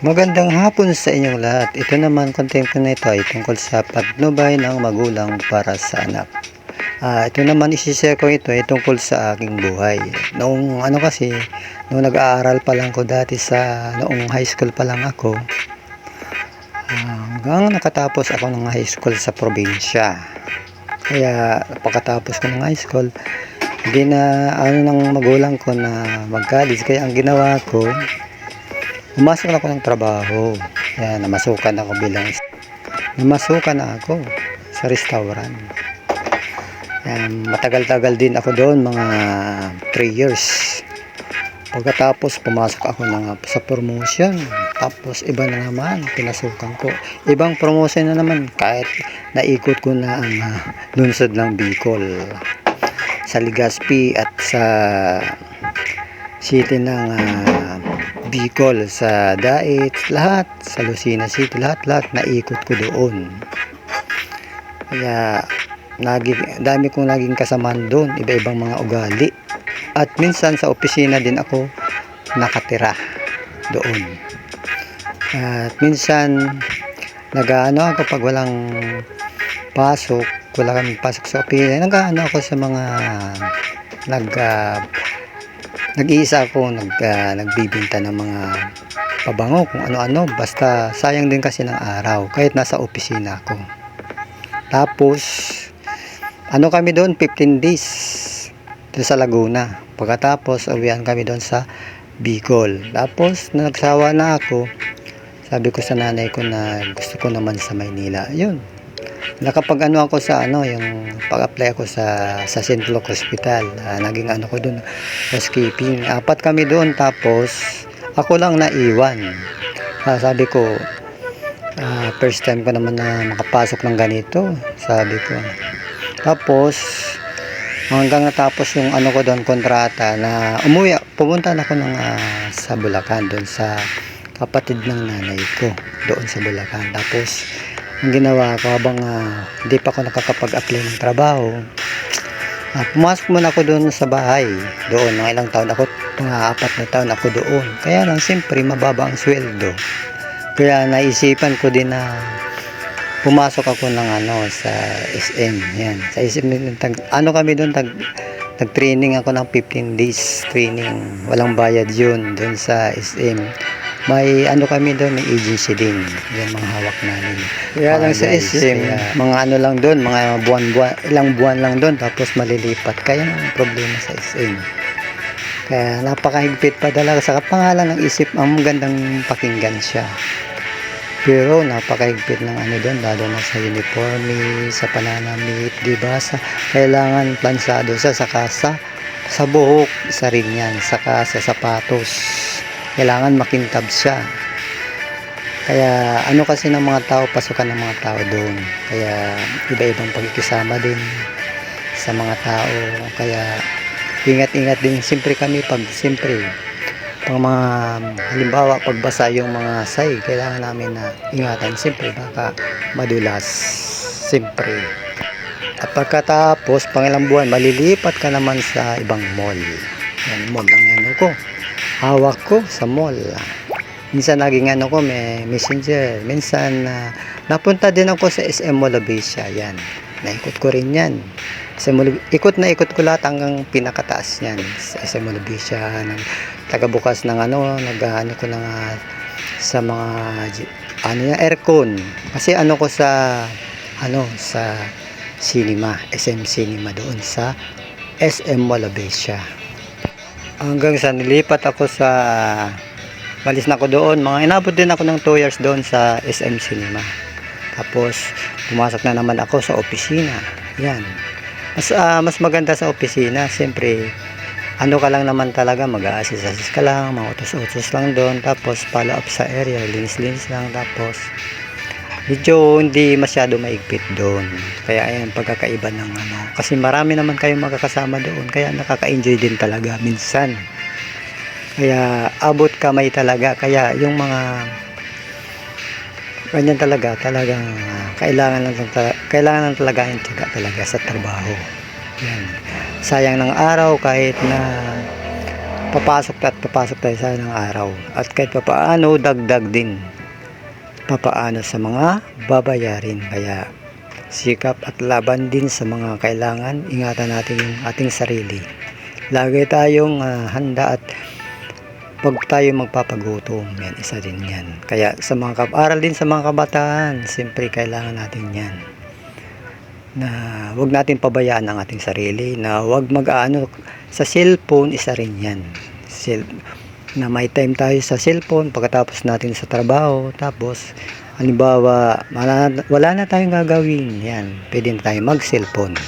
Magandang hapon sa inyong lahat. Ito naman, content ko na ito ay tungkol sa patnubay ng magulang para sa anak. Ah, ito naman isishare ko ito ay tungkol sa aking buhay. Noong ano kasi, noong nag-aaral pa lang ko dati sa, noong high school pa lang ako, ah, hanggang nakatapos ako ng high school sa probinsya. Kaya pagkatapos ko ng high school, hindi ano ng magulang ko na mag-college. Kaya ang ginawa ko, Pumasok na ako ng trabaho. Kaya namasukan ako bilang namasukan na ako sa restaurant. Um, matagal-tagal din ako doon, mga 3 years. Pagkatapos pumasok ako na sa promotion. Tapos iba na naman, pinasukan ko. Ibang promotion na naman kahit naikot ko na ang uh, lunsod ng Bicol. Sa Legazpi at sa city ng ah, Bicol sa Dait, lahat sa Lucena City, lahat-lahat naikot ko doon. Kaya lagi, dami kong naging kasamaan doon, iba-ibang mga ugali. At minsan sa opisina din ako nakatira doon. At minsan nag-ano ako pag walang pasok, wala kami pasok sa opisina, nag-ano ako sa mga nag ah, nag-iisa ako nag, ah, nagbibinta ng mga pabango kung ano-ano. Basta sayang din kasi ng araw kahit nasa opisina ako. Tapos ano kami doon 15 days doon sa Laguna. Pagkatapos uwian kami doon sa Bicol. Tapos nagsawa na ako sabi ko sa nanay ko na gusto ko naman sa Maynila. Yun nakapag ano ako sa ano yung pag-apply ako sa sa St. Luke Hospital. Ah, naging ano ko doon housekeeping. Apat kami doon tapos ako lang naiwan. Ah, sabi ko ah, first time ko naman na makapasok ng ganito sabi ko. Tapos hanggang natapos yung ano ko doon kontrata na umuwi pumunta na ako ng ah, sa Bulacan doon sa kapatid ng nanay ko doon sa Bulacan. Tapos ang ginawa ko habang ah, hindi pa ako nakakapag-apply ng trabaho ah, pumasok muna ako doon sa bahay. Doon mga ilang taon ako mga apat na taon ako doon. Kaya lang siyempre mababa ang sweldo. Kaya naisipan ko din na pumasok ako ng ano sa SM yan. Sa SM tag, ano kami doon tag nag-training ako ng 15 days training. Walang bayad yun doon sa SM may ano kami doon, may agency din. Yan mga hawak namin. Kaya lang sa SM, kaya- mga ano lang doon, mga buwan-buwan, ilang buwan lang doon, tapos malilipat. Kaya ang problema sa SM. Kaya napakahigpit pa talaga sa kapangalan ng isip, ang magandang pakinggan siya. Pero napakahigpit ng ano doon, lalo na sa uniforme, sa pananamit, di ba? Sa, kailangan plansado sa kasa, sa buhok, sa rin yan, saka sa sapatos. Kailangan makintab siya. Kaya ano kasi ng mga tao, pasukan ng mga tao doon. Kaya iba-ibang pagkikisama din sa mga tao. Kaya ingat-ingat din siyempre kami pag siyempre pang mga halimbawa pagbasa yung mga say kailangan namin na ingatan siyempre baka madulas siyempre at pagkatapos pang ilang buwan malilipat ka naman sa ibang mall yan mall ang ano ko hawak ko sa mall. Minsan naging ano ko may messenger. Minsan na napunta din ako sa SM Mall Abesia yan. Naikot ko rin yan. Mall, ikot na ikot ko lahat hanggang pinakataas yan sa SM Mall Abesia ng tagabukas ng ano nag-ano ko na nga sa mga ano yan aircon. Kasi ano ko sa ano sa cinema SM Cinema doon sa SM Mall Abesia hanggang sa nilipat ako sa Balis na ako doon. Mga inabot din ako ng 2 years doon sa SM Cinema. Tapos, pumasok na naman ako sa opisina. Yan. Mas, ah, mas maganda sa opisina. Siyempre, ano ka lang naman talaga, mag-a-assist-assist ka lang, mga utos-utos lang doon. Tapos, follow up sa area, linis-linis lang. Tapos, medyo hindi masyado maigpit doon. Kaya ayan, pagkakaiba ng ano. Kasi marami naman kayong makakasama doon. Kaya nakaka-enjoy din talaga minsan. Kaya abot kamay talaga. Kaya yung mga ganyan talaga, talagang kailangan lang talaga, kailangan lang talaga yung tiyaga talaga sa trabaho. Yan. Sayang ng araw kahit na papasok at papasok tayo sa ng araw at kahit papaano dagdag din papaano sa mga babayarin. Kaya sikap at laban din sa mga kailangan ingatan natin yung ating sarili. Lagi tayong ah, handa at pag tayo magpapagutom. Yan isa din yan. Kaya sa mga kap aral din sa mga kabataan siyempre kailangan natin yan. Na wag natin pabayaan ang ating sarili na wag mag-ano sa cellphone isa rin yan. Cell, na may time tayo sa cellphone pagkatapos natin sa trabaho tapos halimbawa wala, na tayong gagawin yan pwede na tayo mag cellphone